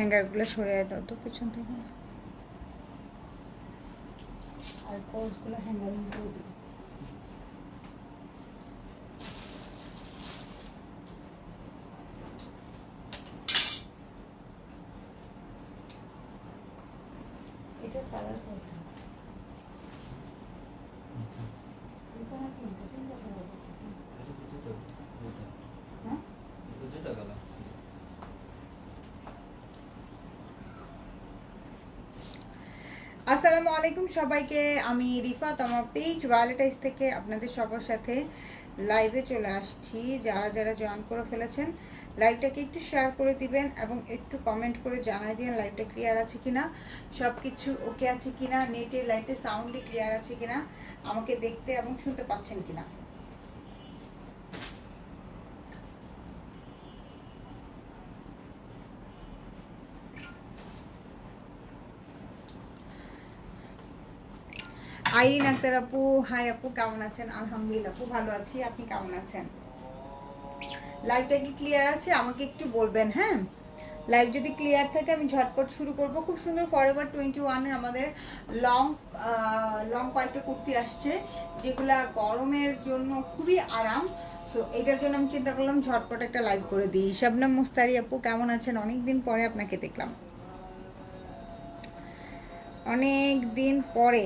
হ্যাঙ্গারগুলো সরে দাও তো পেছন থেকে। আর কোর্সগুলো হ্যাঙ্গারিং করে দিই এটা কালার কোনটা এটা না কোনটা তিনটা কালার হ্যাঁ আসসালামু আলাইকুম সবাইকে। আমি রিফাত আমার পেজ ওয়ালেটাইজ থেকে আপনাদের সবার সাথে লাইভে চলে আসছি। যারা যারা জয়েন করে ফেলেছেন লাইভটাকে একটু শেয়ার করে দিবেন এবং একটু কমেন্ট করে জানাই দিন লাইভটা ক্লিয়ার আছে কিনা সব কিছু ওকে আছে কিনা নেটে লাইটে সাউন্ডে ক্লিয়ার আছে কিনা, আমাকে দেখতে এবং শুনতে পাচ্ছেন কিনা। আইরিন আক্তার আপু, হাই আপু, কেমন আছেন? আলহামদুলিল্লাহ, আপু ভালো আছি। আপনি কেমন আছেন? লাইভটা কি ক্লিয়ার আছে? আমাকে একটু বলবেন হ্যাঁ? লাইভ যদি ক্লিয়ার থাকে, আমি ঝটপট শুরু করব। খুব সুন্দর ফরএভার টোয়েন্টি ওয়ানের আমাদের লং লং কয়েকটা কুর্তি আসছে, যেগুলা গরমের জন্য খুবই আরাম। সো এটার জন্য আমি চিন্তা করলাম, ঝটপট একটা লাইভ করে দিই। শাবনাম মুস্তারি আপু, কেমন আছেন? অনেক দিন পরে আপনাকে দেখলাম। অনেক দিন পরে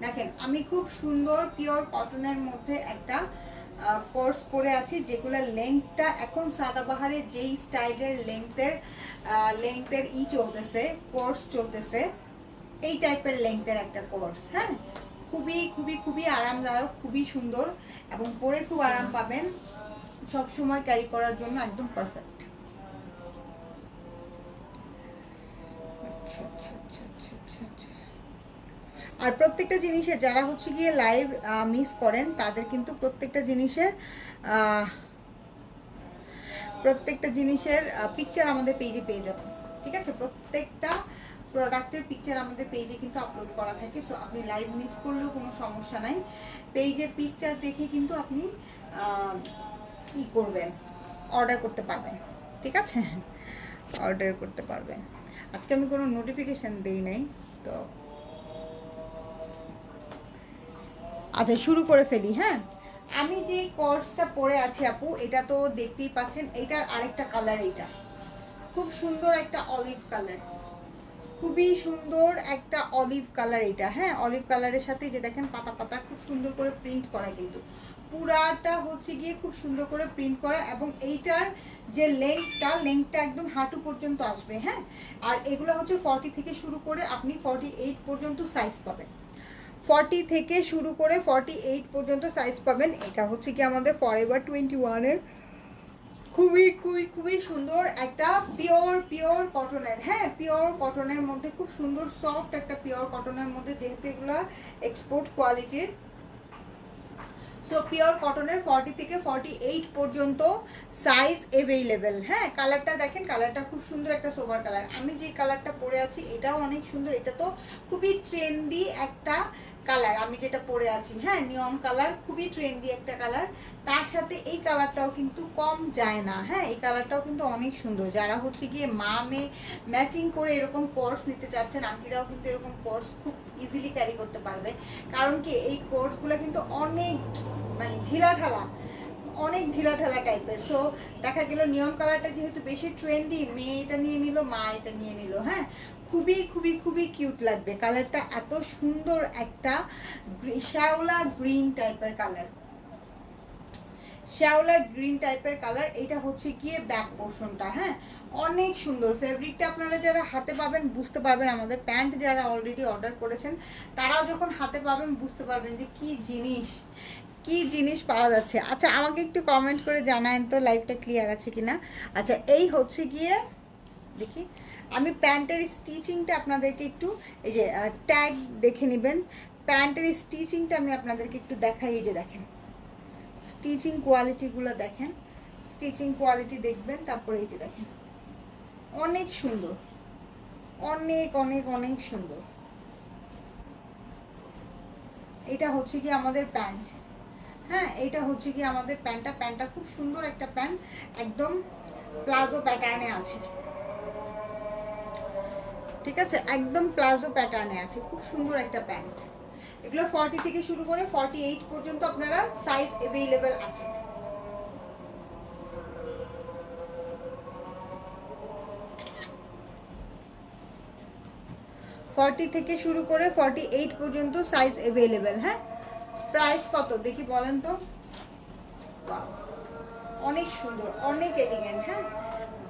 দেখেন আমি খুব সুন্দর পিওর কটনের মধ্যে একটা কোর্স পরে আছি যেগুলোর লেংথটা এখন সাদাবাহারের যেই স্টাইলের লেংথের লেংথের ই চলতেছে কোর্স চলতেছে এই টাইপের লেংথের একটা কোর্স হ্যাঁ? খুবই খুবই খুবই আরামদায়ক খুবই সুন্দর এবং পরে খুব আরাম পাবেন সব সময় ক্যারি করার জন্য একদম পারফেক্ট আর প্রত্যেকটা জিনিসের যারা হচ্ছে গিয়ে লাইভ মিস করেন, তাদের কিন্তু প্রত্যেকটা জিনিসের প্রত্যেকটা জিনিসের পিকচার আমাদের পেজে পেয়ে যাবেন। ঠিক আছে? প্রত্যেকটা প্রোডাক্টের পিকচার আমাদের পেজে কিন্তু আপলোড করা থাকে। সো আপনি লাইভ মিস করলেও কোনো সমস্যা নাই। পেজের পিকচার দেখে কিন্তু আপনি ই করবেন অর্ডার করতে পারবেন। ঠিক আছে? অর্ডার করতে পারবেন। আজকে আমি কোনো নোটিফিকেশন দিই নাই, তো আচ্ছা শুরু করে ফেলি হ্যাঁ? আমি যে কোর্সটা পরে আছি আপু, এটা তো দেখতেই পাচ্ছেন এটার আরেকটা কালার এইটা। খুব সুন্দর একটা অলিভ কালার খুবই সুন্দর একটা অলিভ কালার এটা হ্যাঁ? অলিভ কালারের সাথে যে দেখেন পাতা পাতা, খুব সুন্দর করে প্রিন্ট করা কিন্তু। পুরাটা হচ্ছে গিয়ে খুব সুন্দর করে প্রিন্ট করা এবং এইটার যে লেংথটা লেংথটা একদম হাঁটু পর্যন্ত আসবে হ্যাঁ? আর এগুলো হচ্ছে ফর্টি থেকে শুরু করে আপনি ফর্টি এইট পর্যন্ত সাইজ পাবেন। ফর্টি থেকে শুরু করে ফর্টি এইট পর্যন্ত সাইজ পাবেন। এটা হচ্ছে কি আমাদের ফরএভার টোয়েন্টি ওয়ানের খুবই খুবই খুবই সুন্দর একটা পিওর পিওর কটনের হ্যাঁ পিওর কটনের মধ্যে খুব সুন্দর সফট একটা পিওর কটনের মধ্যে যেহেতু এগুলো এক্সপোর্ট কোয়ালিটির সো পিওর কটনের ফর্টি থেকে ফর্টি এইট পর্যন্ত সাইজ এভেইলেবেল হ্যাঁ কালারটা দেখেন কালারটা খুব সুন্দর একটা সোভার কালার আমি যে কালারটা পরে আছি, এটাও অনেক সুন্দর। এটা তো খুবই ট্রেন্ডি একটা কালার আমি যেটা পরে আছি হ্যাঁ নিয়ম কালার খুবই ট্রেন্ডি একটা কালার তার সাথে এই কালারটাও কিন্তু কম যায় না হ্যাঁ এই কালারটাও কিন্তু অনেক সুন্দর। যারা হচ্ছে গিয়ে মা, মেয়ে ম্যাচিং করে এরকম কোর্স নিতে চাচ্ছেন, আন্টিরাও কিন্তু এরকম কোর্স খুব ইজিলি ক্যারি করতে পারবে। কারণ কি, এই কোর্সগুলো কিন্তু অনেক মানে ঢিলা ঢালা অনেক ঢিলা ঢালা টাইপের সো দেখা গেল নিয়ম কালারটা যেহেতু বেশি ট্রেন্ডি মেয়ে এটা নিয়ে নিল, মা এটা নিয়ে নিল হ্যাঁ? খুবই খুবই খুবই কিউট লাগবে। কালারটা এত সুন্দর একটা শ্যাওলা গ্রিন টাইপের কালার শ্যাওলা গ্রিন টাইপের কালার এটা হচ্ছে গিয়ে ব্যাক পোর্শনটা হ্যাঁ? অনেক সুন্দর। ফেব্রিকটা আপনারা যারা হাতে পাবেন, বুঝতে পারবেন আমাদের প্যান্ট যারা অলরেডি অর্ডার করেছেন, তারাও যখন হাতে পাবেন, বুঝতে পারবেন যে কি জিনিস। কি জিনিস পাওয়া যাচ্ছে? আচ্ছা আমাকে একটু কমেন্ট করে জানায়েন তো লাইভটা ক্লিয়ার আছে কিনা? আচ্ছা এই হচ্ছে গিয়ে, দেখি, আমি প্যান্টের স্টিচিংটা আপনাদেরকে একটু, এই যে ট্যাগ দেখে নেবেন। প্যান্টের স্টিচিংটা আমি আপনাদেরকে একটু দেখাই, এই যে দেখেন। স্টিচিং কোয়ালিটিগুলো দেখেন। স্টিচিং কোয়ালিটি দেখবেন, তারপরে এই যে দেখেন। অনেক সুন্দর। অনেক অনেক অনেক সুন্দর। এটা হচ্ছে কি আমাদের প্যান্ট। হ্যাঁ এটা হচ্ছে কি আমাদের প্যান্টটা। প্যান্টটা খুব সুন্দর একটা প্যান্ট, একদম প্লাজো প্যাটার্নে আছে। ঠিক আছে? একদম প্লাজো প্যাটার্নে আছে, খুব সুন্দর একটা প্যান্ট। এগুলো ফর্টি থেকে শুরু করে ফর্টি এইট পর্যন্ত আপনারা সাইজ অ্যাভেলেবেল আছে। ফর্টি থেকে শুরু করে ফর্টি এইট পর্যন্ত সাইজ অ্যাভেলেবেল হ্যাঁ? প্রাইস কত? দেখি বলেন তো। অনেক সুন্দর অনেক এলিগেন্ট হ্যাঁ?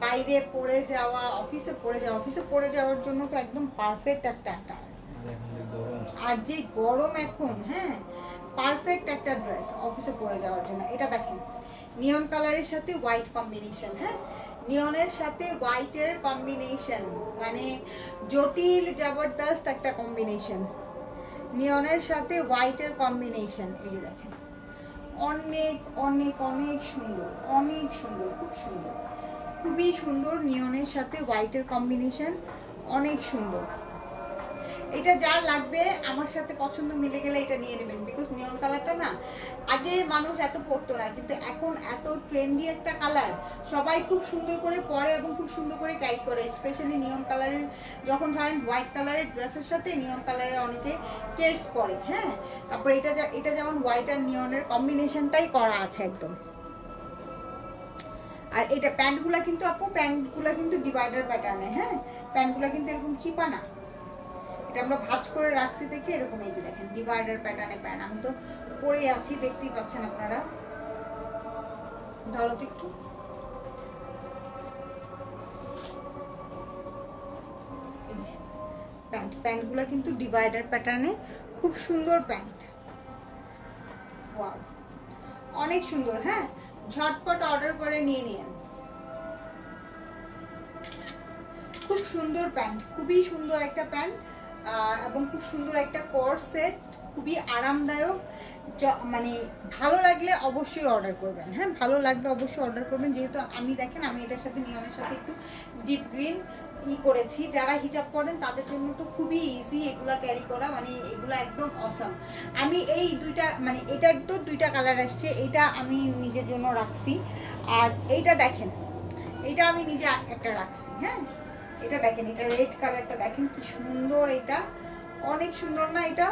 বাইরে পড়ে যাওয়া অফিসে পড়ে যাওয়া অফিসে পড়ে যাওয়ার জন্য তো একদম পারফেক্ট একটা একটা আর যে গরম এখন হ্যাঁ? পারফেক্ট একটা ড্রেস অফিসে পরে যাওয়ার জন্য। এটা দেখেন নিয়ন কালারের সাথে হোয়াইট কম্বিনেশন হ্যাঁ? নিয়নের সাথে হোয়াইটের কম্বিনেশন মানে জটিল জবরদস্ত একটা কম্বিনেশন নিয়নের সাথে হোয়াইটের কম্বিনেশন এই যে দেখেন। অনেক অনেক অনেক সুন্দর অনেক সুন্দর, খুব সুন্দর। খুবই সুন্দর নিয়নের সাথে হোয়াইটের কম্বিনেশন অনেক সুন্দর। এটা যা লাগবে আমার সাথে পছন্দ মিলে গেলে এটা নিয়ে নেবেন। বিকজ নিয়ন কালারটা না, আগে মানুষ এত পরতো না, কিন্তু এখন এত ট্রেন্ডি একটা কালার সবাই খুব সুন্দর করে পরে এবং খুব সুন্দর করে ক্যারি করে স্পেশালি নিয়ন কালারের যখন ধরেন হোয়াইট কালারের ড্রেসের সাথে নিয়ন কালারের অনেকে কেটস পরে হ্যাঁ? তারপরে এটা এটা যেমন হোয়াইট আর নিয়নের কম্বিনেশনটাই করা আছে একদম। আর এটা প্যান্টগুলা কিন্তু আপু প্যান্টগুলা কিন্তু ডিভাইডার প্যাটার্নে হ্যাঁ? প্যান্টগুলা কিন্তু এরকম চিপা না। এটা আমরা ভাঁজ করে রাখছি দেখে এরকম এই যে দেখেন ডিভাইডার প্যাটার্নে প্যান্ট আমি তো পরে আছি, দেখতেই পাচ্ছেন আপনারা। ধরো একটু। প্যান্ট। প্যান্টগুলো কিন্তু ডিভাইডার প্যাটার্নে খুব সুন্দর প্যান্ট। ওয়াও। অনেক সুন্দর হ্যাঁ? ঝটপট অর্ডার করে নিয়ে নিন খুব সুন্দর প্যান্ট, খুবই সুন্দর একটা প্যান্ট। এবং খুব সুন্দর একটা কোর্স সেট খুবই আরামদায়ক। মানে ভালো লাগলে অবশ্যই অর্ডার করবেন। হ্যাঁ ভালো লাগলে অবশ্যই অর্ডার করবেন। যেহেতু আমি, দেখেন, আমি এটার সাথে নিয়নের সাথে একটু ডিপ গ্রিন ই করেছি। যারা হিজাব করেন তাদের জন্য তো খুবই ইজি এগুলা ক্যারি করা। মানে এগুলা একদম অসাম আমি এই দুইটা মানে এটার তো দুইটা কালার আসছে। এটা আমি নিজের জন্য রাখছি। আর এইটা দেখেন এটা আমি নিজে একটা রাখছি। হ্যাঁ এটা দেখেন, এটা রেড কালারটা দেখেন, কি সুন্দর এটা। অনেক সুন্দর না এটা?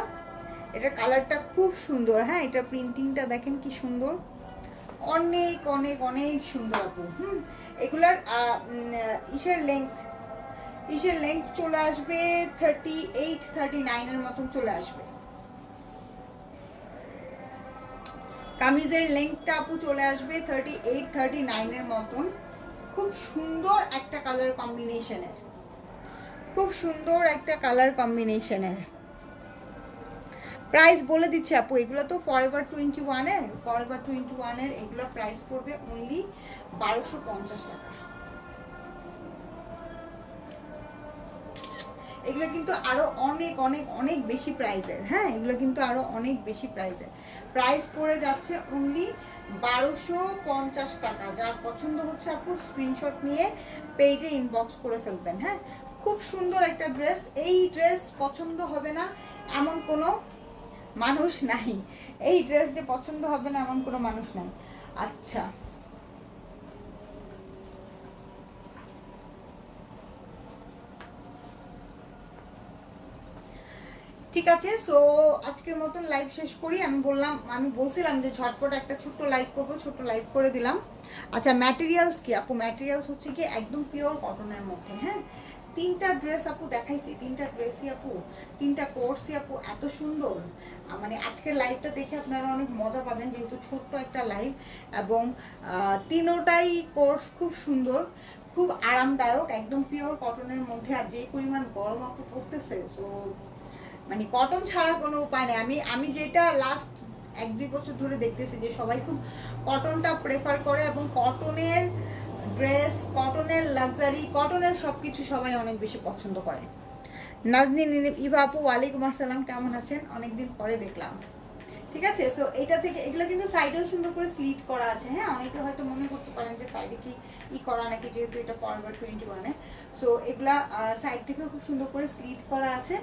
এটা কালারটা খুব সুন্দর হ্যাঁ? এটা প্রিন্টিংটা দেখেন কি সুন্দর। অনেক অনেক অনেক সুন্দর আপু, হুম? এগুলার ইসের লেন্থ ইসের লেন্থ চলে আসবে থার্টি এইট থার্টি নাইনের মতন চলে আসবে। কামিজের লেন্থটা আপু চলে আসবে থার্টি এইট থার্টি নাইনের মতন। খুব সুন্দর একটা কালার কম্বিনেশনের খুব সুন্দর একটা কালার কম্বিনেশনের প্রাইস বলে দিচ্ছি আপু, এগুলো তো ফরএভার টোয়েন্টি ওয়ানের ফরএভার টোয়েন্টি ওয়ানের এগুলো প্রাইস পড়বে অনলি বারোশো পঞ্চাশ টাকা। এগুলো কিন্তু আরও অনেক অনেক অনেক বেশি প্রাইসের হ্যাঁ এগুলো কিন্তু আরও অনেক বেশি প্রাইসের প্রাইস পড়ে যাচ্ছে অনলি বারোশো পঞ্চাশ টাকা, যার পছন্দ হচ্ছে আপু স্ক্রিনশট নিয়ে পেজে ইনবক্স করে ফেলবেন হ্যাঁ? খুব সুন্দর একটা ড্রেস এই ড্রেস পছন্দ হবে না এমন কোনো মানুষ নাই। এই ড্রেস যে পছন্দ হবে না এমন কোনো মানুষ নাই। আচ্ছা। ঠিক আছে সো আজকের মতন লাইভ শেষ করি। আমি বললাম, আমি বলছিলাম যে ঝটপট একটা ছোট্ট লাইভ করব, ছোট্ট লাইভ করে দিলাম। আচ্ছা ম্যাটেরিয়ালস কি আপু? ম্যাটেরিয়ালস হচ্ছে কি একদম পিওর কটনের মধ্যে হ্যাঁ? তিনটা ড্রেস আপু দেখাইছি, তিনটা ড্রেসই আপু, তিনটা কোর্সই আপু, এত সুন্দর। মানে আজকের লাইভটা দেখে আপনারা অনেক মজা পাবেন, যেহেতু ছোট্ট একটা লাইভ এবং তিনোটাই কোর্স খুব সুন্দর, খুব আরামদায়ক, একদম পিওর কটনের মধ্যে। আর যে পরিমাণ গরম আপু পড়তেছে সো মানে কটন ছাড়া কোনো উপায় নেই। আমি আমি যেটা লাস্ট এক দুই বছর ধরে দেখতেছি যে সবাই খুব কটনটা প্রেফার করে এবং কটনের ড্রেস কটনের লাক্সারি কটনের সব কিছু সবাই অনেক বেশি পছন্দ করে। নাজনীন ইভা আপু, ওয়ালাইকুম আসসালাম, কেমন আছেন? অনেকদিন পরে দেখলাম। ঠিক আছে? সো এটা থেকে, এগুলো কিন্তু সাইডেও সুন্দর করে স্লিট করা আছে। হ্যাঁ অনেকে হয়তো মনে করতে পারেন যে সাইডে কি ই করা নাকি যেহেতু এটা ফরওয়ার্ড টোয়েন্টি ওয়ানে সো এগুলা সাইড থেকেও খুব সুন্দর করে স্লিট করা আছে।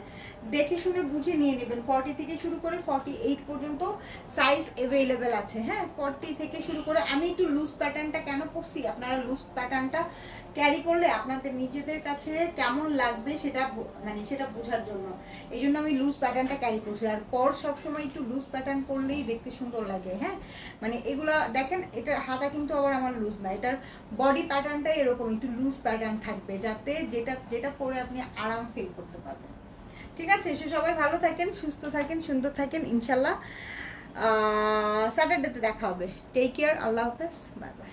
দেখে শুনে বুঝে নিয়ে নেবেন। ফর্টি থেকে শুরু করে ফর্টি এইট পর্যন্ত সাইজ অ্যাভেলেবেল আছে। হ্যাঁ ফর্টি থেকে শুরু করে, আমি একটু লুজ প্যাটার্নটা কেন করছি? আপনারা লুজ প্যাটার্নটা ক্যারি করলে আপনাদের নিজেদের কাছে কেমন লাগবে সেটা মানে সেটা বোঝার জন্য। এই জন্য আমি লুজ প্যাটার্নটা ক্যারি করছি। আর পর সবসময় একটু লুজ প্যাটার্ন পরলেই দেখতে সুন্দর লাগে হ্যাঁ? মানে এগুলো, দেখেন, এটার হাতা কিন্তু আবার আমার লুজ না। এটার বডি প্যাটার্নটাই এরকম, একটু লুজ প্যাটার্ন থাকবে যাতে যেটা যেটা পরে আপনি আরাম ফিল করতে পারবেন। ঠিক আছে? সে সবাই ভালো থাকেন, সুস্থ থাকেন, সুন্দর থাকেন, ইনশাল্লাহ। স্যাটারডেতে দেখা হবে। টেক কেয়ার আল্লাহ হাফেজ বাই বাই